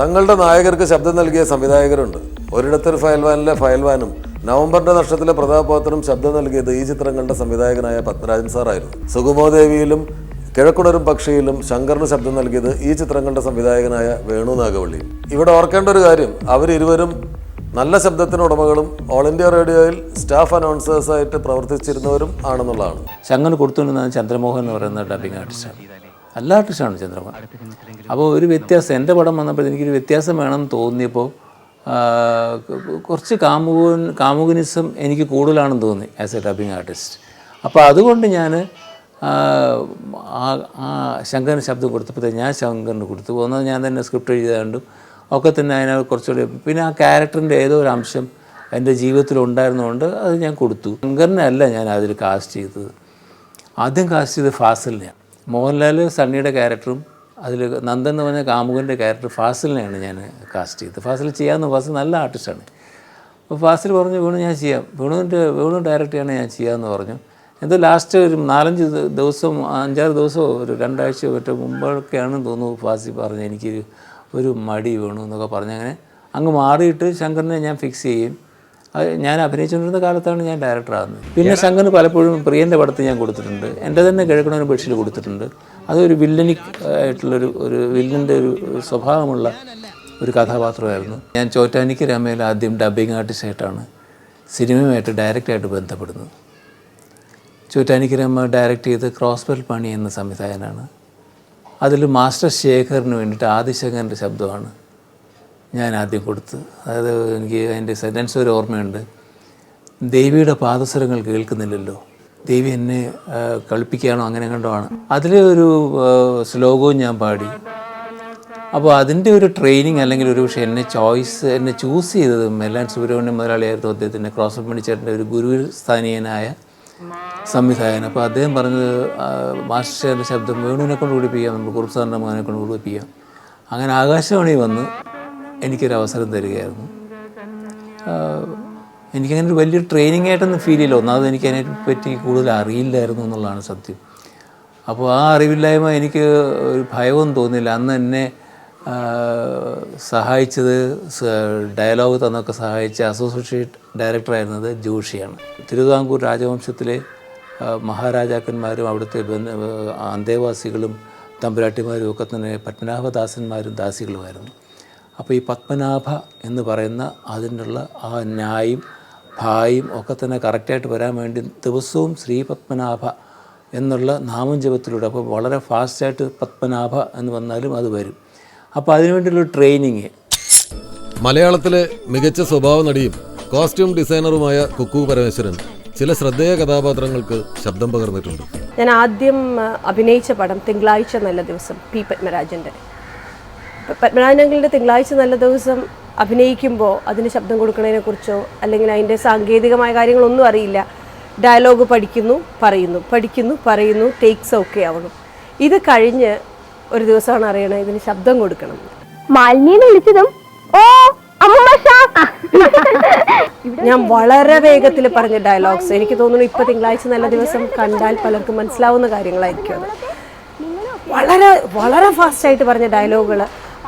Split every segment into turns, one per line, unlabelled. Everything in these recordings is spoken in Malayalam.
തങ്ങളുടെ നായകർക്ക് ശബ്ദം നൽകിയ സംവിധായകരുണ്ട്. ഒരിടത്തൊരു ഫയൽവാനിലെ ഫയൽവാനും നവംബറിന്റെ നഷ്ടത്തിലെ പ്രതാപത്തിനും ശബ്ദം നൽകിയത് ഈ ചിത്രങ്ങളുടെ സംവിധായകനായ പത്മരാജൻ സാറായിരുന്നു. സുഗമോദേവിയിലും കിഴക്കുണരും പക്ഷിയിലും ശങ്കറിന് ശബ്ദം നൽകിയത് ഈ ചിത്രങ്ങളുടെ സംവിധായകനായ വേണു നാഗവള്ളി. ഇവിടെ ഓർക്കേണ്ട ഒരു കാര്യം അവരിരുവരും നല്ല ശബ്ദത്തിന് ഉടമകളും ഓൾ ഇന്ത്യ റേഡിയോയിൽ സ്റ്റാഫ് അനൗൺസേഴ്സായിട്ട് പ്രവർത്തിച്ചിരുന്നവരും ആണെന്നുള്ളതാണ്.
ശങ്കർ കൊടുത്തുകൊണ്ടിരുന്നത് ചന്ദ്രമോഹൻ എന്ന് പറയുന്ന ഡബിങ് ആർട്ടിസ്റ്റാണ് നല്ല ആർട്ടിസ്റ്റാണ് ചന്ദ്രമോഹൻ. അപ്പോൾ ഒരു വ്യത്യാസം എന്റെ പടം വന്നപ്പോൾ എനിക്കൊരു വ്യത്യാസം വേണം തോന്നിയപ്പോൾ കുറച്ച് കാമുകൻ കാമുകനിസം എനിക്ക് കൂടുതലാണെന്ന് തോന്നി ആസ് എ ഡബിങ് ആർട്ടിസ്റ്റ് അപ്പോൾ അതുകൊണ്ട് ഞാൻ ആ ശങ്കറിന് ശബ്ദം കൊടുത്തപ്പോൾ ഞാൻ ശങ്കറിന് കൊടുത്തു. ഒന്നത് ഞാൻ തന്നെ സ്ക്രിപ്റ്റ് എഴുതാണ്ടും ഒക്കെ തന്നെ അതിനെ കുറച്ചുകൂടി പിന്നെ ആ ക്യാരക്ടറിന്റെ ഏതോ ഒരു അംശം എന്റെ ജീവിതത്തിൽ ഉണ്ടായിരുന്നതുകൊണ്ട് അത് ഞാൻ കൊടുത്തു. ശങ്കറിനെ അല്ല ഞാൻ അതിൽ കാസ്റ്റ് ചെയ്തത്. ആദ്യം കാസ്റ്റ് ചെയ്തത് ഫാസിലിനെയാണ്. മോഹൻലാൽ സണ്ണിയുടെ ക്യാരക്ടറും അതിൽ നന്ദൻ എന്ന് പറഞ്ഞ കാമുകന്റെ ക്യാരക്ടർ ഫാസിലിനെയാണ് ഞാൻ കാസ്റ്റ് ചെയ്തത്. ഫാസിൽ ചെയ്യാമെന്ന് ഫാസിൽ നല്ല ആർട്ടിസ്റ്റാണ് അപ്പോൾ ഫാസിൽ പറഞ്ഞു വേണു ഞാൻ ചെയ്യാം. വേണുവിന്റെ വേണു ഡയറക്റ്റ് ചെയ്യണേ ഞാൻ ചെയ്യാമെന്ന് പറഞ്ഞു. എന്തോ ലാസ്റ്റ് ഒരു നാലഞ്ച് ദിവസം അഞ്ചാറ് ദിവസമോ ഒരു രണ്ടാഴ്ചയോ മറ്റോ മുമ്പൊക്കെയാണെന്ന് തോന്നുന്നു ഫാസി പറഞ്ഞു എനിക്ക് ഒരു മടി വേണു എന്നൊക്കെ പറഞ്ഞ് അങ്ങനെ അങ്ങ് മാറിയിട്ട് ശങ്കറിനെ ഞാൻ ഫിക്സ് ചെയ്യും. ഞാൻ അഭിനയിച്ചുകൊണ്ടിരുന്ന കാലത്താണ് ഞാൻ ഡയറക്ടറാകുന്നത് പിന്നെ ശങ്കറിന് പലപ്പോഴും പ്രിയന്റെ പടത്തിൽ ഞാൻ കൊടുത്തിട്ടുണ്ട്. എന്റെ തന്നെ കിഴക്കണൊരു ബെഡ്ഷീറ്റ് കൊടുത്തിട്ടുണ്ട്. അതൊരു വില്ലനിക് ആയിട്ടുള്ളൊരു ഒരു വില്ലന്റെ ഒരു സ്വഭാവമുള്ള ഒരു കഥാപാത്രമായിരുന്നു. ഞാൻ ചോറ്റാനിക്ക് രാമയിൽ ആദ്യം ഡബ്ബിംഗ് ആർട്ടിസ്റ്റായിട്ടാണ് സിനിമയുമായിട്ട് ഡയറക്റ്റായിട്ട് ബന്ധപ്പെടുന്നത്. ചോറ്റാനിക്ക് രാമ ഡയറക്റ്റ് ചെയ്ത് ക്രോസ്ബെൽ പണി എന്ന സംവിധായകനാണ്. അതിൽ മാസ്റ്റർ ശേഖറിന് വേണ്ടിയിട്ട് ആദിശങ്കറിന്റെ ശബ്ദമാണ് ഞാൻ ആദ്യം കൊടുത്ത്. അതായത് എനിക്ക് അതിന്റെ സെന്റൻസ് ഒരു ഓർമ്മയുണ്ട്. ദേവിയുടെ പാദസ്വരങ്ങൾ കേൾക്കുന്നില്ലല്ലോ. ദേവി എന്നെ കളിപ്പിക്കുകയാണോ അങ്ങനെ കണ്ടോ ആണ്. അതിലെ ഒരു ശ്ലോകവും ഞാൻ പാടി. അപ്പോൾ അതിന്റെ ഒരു ട്രെയിനിങ് അല്ലെങ്കിൽ ഒരു പക്ഷേ എന്നെ ചോയ്സ് എന്നെ ചൂസ് ചെയ്തത് മെല്ലാൻ സുബ്രഹ്മണ്യം മുതലാളിയായിരുന്നു അദ്ദേഹത്തിന്റെ ക്രോസ് മണിച്ചേട്ടന്റെ ഒരു ഗുരു സ്ഥാനീയനായ സംവിധായകൻ. അപ്പോൾ അദ്ദേഹം പറഞ്ഞത് മാസ്റ്റർ ശബ്ദം വേണുവിനെ കൊണ്ട് കൂടിപ്പിക്കാം നമ്മൾ കുറുപ്പ് സാറിന്റെ മകനെ കൊണ്ട് കൂടിപ്പിക്കാം. അങ്ങനെ ആകാശവാണി വന്ന് എനിക്കൊരു അവസരം തരികയായിരുന്നു. എനിക്കങ്ങനെ ഒരു വലിയ ട്രെയിനിങ് ആയിട്ടൊന്നും ഫീൽ ചെയ്യില്ല. ഒന്നാമത് എനിക്ക് അതിനെ പറ്റി കൂടുതൽ അറിയില്ലായിരുന്നു എന്നുള്ളതാണ് സത്യം. അപ്പോൾ ആ അറിവില്ലായ്മ എനിക്ക് ഒരു ഭയവും തോന്നില്ല അന്ന് എന്നെ സഹായിച്ചത് ഡയലോഗ് തന്നൊക്കെ സഹായിച്ച അസോസിയേറ്റ് ഡയറക്ടറായിരുന്നത് ജോഷിയാണ്. തിരുവിതാംകൂർ രാജവംശത്തിലെ മഹാരാജാക്കന്മാരും അവിടുത്തെ അന്തേവാസികളും തമ്പുരാട്ടിമാരും ഒക്കെ തന്നെ പത്മനാഭദാസന്മാരും ദാസികളുമായിരുന്നു. അപ്പോൾ ഈ പത്മനാഭ എന്ന് പറയുന്ന അതിനുള്ള ആ ന്യായും ഭായും ഒക്കെ തന്നെ കറക്റ്റായിട്ട് വരാൻ വേണ്ടി ദിവസവും ശ്രീ പത്മനാഭ എന്നുള്ള നാമം ജപത്തിലൂടെ. അപ്പോൾ വളരെ ഫാസ്റ്റായിട്ട് പത്മനാഭ എന്ന് വന്നാലും അത് വരും. അപ്പോൾ അതിനുവേണ്ടിയുള്ള ട്രെയിനിങ്
മലയാളത്തിലെ മികച്ച സ്വഭാവ നടിയും കോസ്റ്റ്യൂം ഡിസൈനറുമായ കുക്കു പരമേശ്വരൻ ചില ശ്രദ്ധേയ കഥാപാത്രങ്ങൾക്ക് ശബ്ദം പകർന്നിട്ടുണ്ട്.
ഞാൻ ആദ്യം അഭിനയിച്ച പടം തിങ്കളാഴ്ച നല്ല ദിവസം പി പത്മരാജന്റെ. പ- പത്മരാജന്റെ തിങ്കളാഴ്ച നല്ല ദിവസം അഭിനയിക്കുമ്പോൾ അതിന് ശബ്ദം കൊടുക്കുന്നതിനെക്കുറിച്ചോ അല്ലെങ്കിൽ അതിന്റെ സാങ്കേതികമായ കാര്യങ്ങളൊന്നും അറിയില്ല. ഡയലോഗ് പഠിക്കുന്നു പറയുന്നു പഠിക്കുന്നു പറയുന്നു ടേക്സ് ഓക്കെ ആവണം. ഇത് കഴിഞ്ഞ് ഒരു ദിവസമാണ് അറിയണേ ഇതിന് ശബ്ദം കൊടുക്കണം.
മാലിന്യം വിളിച്ചതും ഓ
ഞാൻ വളരെ വേഗത്തിൽ പറഞ്ഞ ഡയലോഗ്സ്. എനിക്ക് തോന്നുന്നു ഇപ്പൊ തിങ്കളാഴ്ച നല്ല ദിവസം കണ്ടാൽ പലർക്കും മനസ്സിലാവുന്ന കാര്യങ്ങളായിരിക്കും അത്. വളരെ വളരെ ഫാസ്റ്റ് ആയിട്ട് പറഞ്ഞ ഡയലോഗുകൾ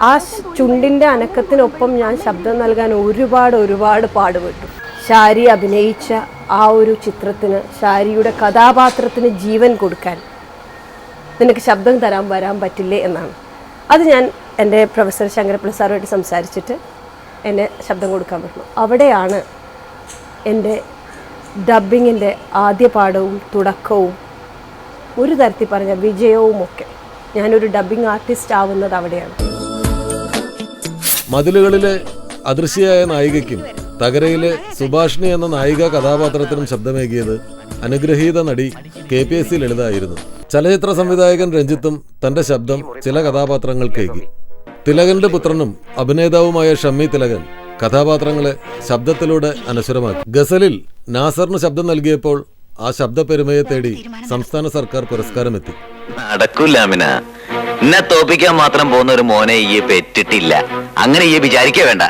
ആ ചുണ്ടിന്റെ അനക്കത്തിനൊപ്പം ഞാൻ ശബ്ദം നൽകാൻ ഒരുപാട് ഒരുപാട് പാടുപെട്ടു. ഷാരി അഭിനയിച്ച ആ ഒരു ചിത്രത്തിന് ഷാരിയുടെ കഥാപാത്രത്തിന് ജീവൻ കൊടുക്കാൻ നിനക്ക് ശബ്ദം തരാൻ വരാൻ പറ്റില്ലേ എന്നാണ്. അത് ഞാൻ എന്റെ പ്രൊഫസർ ശങ്കരപ്പിള്ള സാറുമായിട്ട് സംസാരിച്ചിട്ട് എന്നെ ശബ്ദം കൊടുക്കാൻ പറ്റുന്നു അവിടെയാണ് എന്റെ ഡബിങ്ങിന്റെ ആദ്യ പാഠവും തുടക്കവും ഒരു തരത്തിൽ പറഞ്ഞ വിജയവും ഒക്കെ ഞാനൊരു ഡബിങ് ആർട്ടിസ്റ്റ് ആവുന്നത് അവിടെയാണ്.
മതിലുകളിലെ അദൃശ്യയായ നായികയ്ക്കും തകരയിലെ സുഭാഷിണി എന്ന നായിക കഥാപാത്രത്തിനും ശബ്ദമേകിയത് അനുഗ്രഹീത നടി കെ പി എസ് സി ലളിതായിരുന്നു. ചലച്ചിത്ര സംവിധായകൻ രഞ്ജിത്തും തന്റെ ശബ്ദം ചില കഥാപാത്രങ്ങൾക്കേകി. തിലകന്റെ പുത്രനും അഭിനേതാവുമായ ഷമ്മി തിലകൻ കഥാപാത്രങ്ങളെ ശബ്ദത്തിലൂടെ അനശ്വരമാക്കി. ഗസലിൽ നാസറിന് ശബ്ദം നൽകിയപ്പോൾ ആ ശബ്ദപ്പെരുമയെ തേടി സംസ്ഥാന സർക്കാർ പുരസ്കാരമെത്തി.
നടക്കൂല എന്നെ തോപ്പിക്കാൻ മാത്രം പോകുന്ന ഒരു മോനെ ഈ പെറ്റിട്ടില്ല. അങ്ങനെ ഈ വിചാരിക്കേ വേണ്ട.